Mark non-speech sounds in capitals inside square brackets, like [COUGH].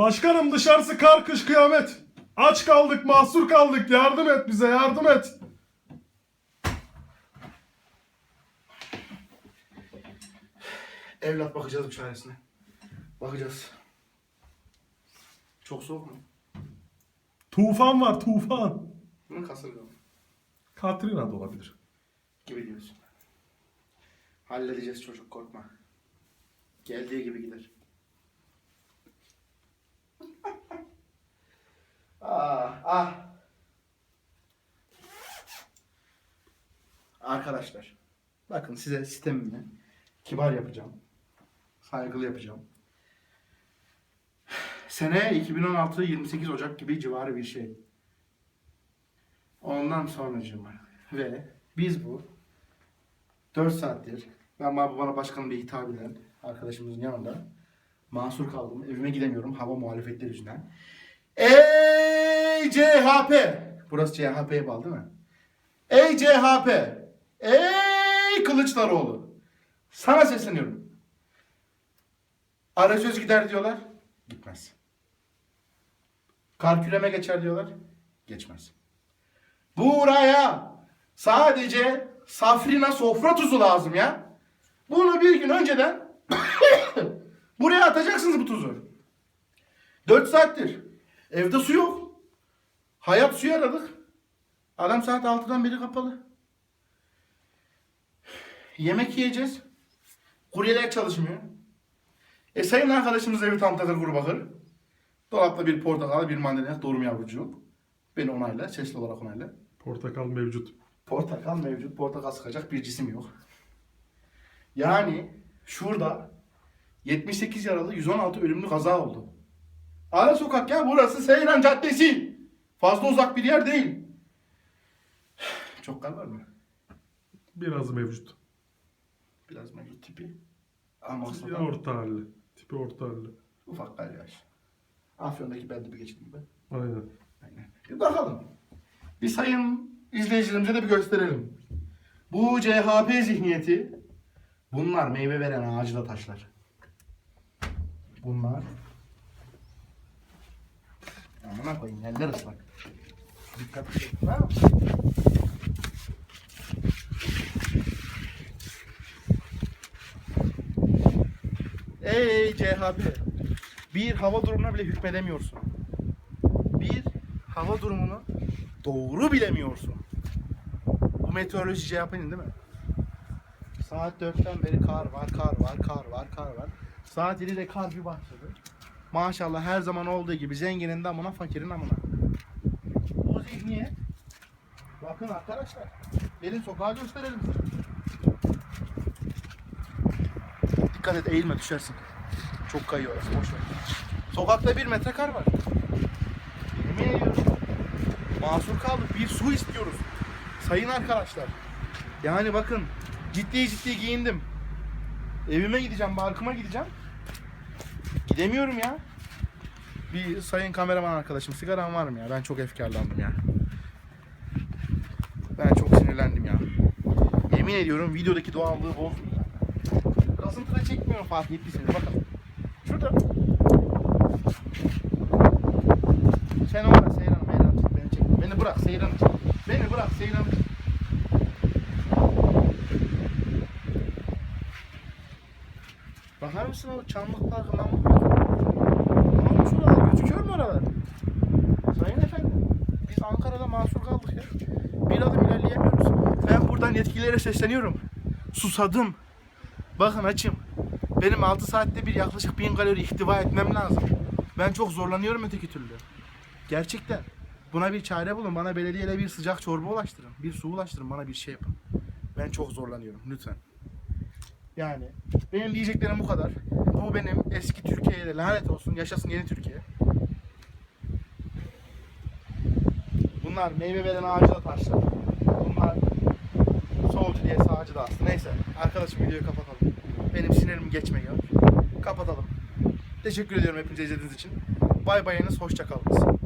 Başkanım dışarısı kar kış kıyamet. Aç kaldık mahsur kaldık yardım et bize yardım et. Evlat bakacağız bir çaresine. Bakacağız. Çok soğuk mu? Tufan var tufan. Bunun kasırga mı? Katrina da olabilir. Gibi diyorsun. Halledeceğiz çocuk korkma. Geldiği gibi gider. Ah. Arkadaşlar. Bakın size sistemimi kibar yapacağım. Saygılı yapacağım. Sene 2016 28 Ocak gibi civarı bir şey. Ondan sonracığıma ve biz bu 4 saattir ben bana, başkanım diye hitap eden arkadaşımızın yanında mahsur kaldım. Evime gidemiyorum hava muhalefetleri yüzünden. Ey CHP! Burası CHP'ye bağlı değil mi? Ey CHP! Ey Kılıçdaroğlu! Sana sesleniyorum. Arasöz gider diyorlar. Gitmez. Kar küreme geçer diyorlar. Geçmez. Buraya sadece safrina sofra tuzu lazım ya. Bunu bir gün önceden [COUGHS] buraya atacaksınız bu tuzu. 4 saattir. Evde su yok. Hayat suyu aradık. Adam saat 6'dan beri kapalı. Yemek yiyeceğiz. Kuryeler çalışmıyor. E sayın arkadaşımız evi tam takır kuru bakır. Dolapta bir portakal, bir mandalina, doğrum yavrucuğum. Beni onayla, sesli olarak onayla. Portakal mevcut. Portakal mevcut. Portakal sıkacak bir cisim yok. Yani şurada 78 yaralı 116 ölümlü kaza oldu. Ara sokak ya burası Seyran Caddesi. Fazla uzak bir yer değil. Çok kar var mı? Biraz mevcut. Biraz mevcut tipi. Ama Tipi orta halli. Tipi orta halli. ufak yağış. Afyon'daki belde bir geçtim gibi. Aynen. Aynen. Bir bakalım. Bir sayın izleyicilerimize de bir gösterelim. Bu CHP zihniyeti bunlar meyve veren ağacı da taşlar. Bunlar Koyayım eller ıslak. Dikkat. Ha? Ey CHP. Bir hava durumuna bile hükmedemiyorsun bir hava durumunu doğru bilemiyorsun. Bu meteoroloji CHP'nin değil mi? Saat 4'ten beri kar var, kar var, kar var, kar var. Saat 7'de kar bir başladı. Maşallah her zaman olduğu gibi zenginin damına, fakirin amına. Bu zihniyet. Bakın arkadaşlar. Gelin sokağa gösterelim size. Dikkat et eğilme düşersin. Çok kayıyor orası boş ver. Sokakta bir metre kar var. Yemin ediyorum. Mahsur kaldık. Bir su istiyoruz. Sayın arkadaşlar. Yani bakın ciddi ciddi giyindim. Evime gideceğim, barkıma gideceğim. Gidemiyorum ya. Bir sayın kameraman arkadaşım sigaran var mı ya? Ben çok efkarlandım ya. Ben çok sinirlendim ya. Yemin ediyorum videodaki doğallığı bozdum ya. Kasıntıda çekmiyorum fark ettiyseniz bakın. Şurada Bakar mısın o çamlık parkından mı? Ne olmuş oralar? Gözüküyor mu oralar? Sayın efendim, biz Ankara'da mahsur kaldık ya. Bir adım ilerleyemiyoruz. Ben buradan yetkililere sesleniyorum. Susadım. Bakın açım. Benim 6 saatte bir yaklaşık 1000 kalori ihtiva etmem lazım. Ben çok zorlanıyorum öteki türlü. Gerçekten. Buna bir çare bulun. Bana belediyeyle bir sıcak çorba ulaştırın. Bir su ulaştırın. Bana bir şey yapın. Ben çok zorlanıyorum. Lütfen. Yani benim diyeceklerim bu kadar. Bu benim eski Türkiye'ye de lanet olsun. Yaşasın yeni Türkiye. Bunlar meyve veren ağacı da taşlar. Bunlar solcu diye sağcı da aslında. Neyse. Arkadaşım videoyu kapatalım. Benim sinirim geçmiyor. Kapatalım. Teşekkür ediyorum hepinize izlediğiniz için. Bay bayınız. Hoşça kalınız.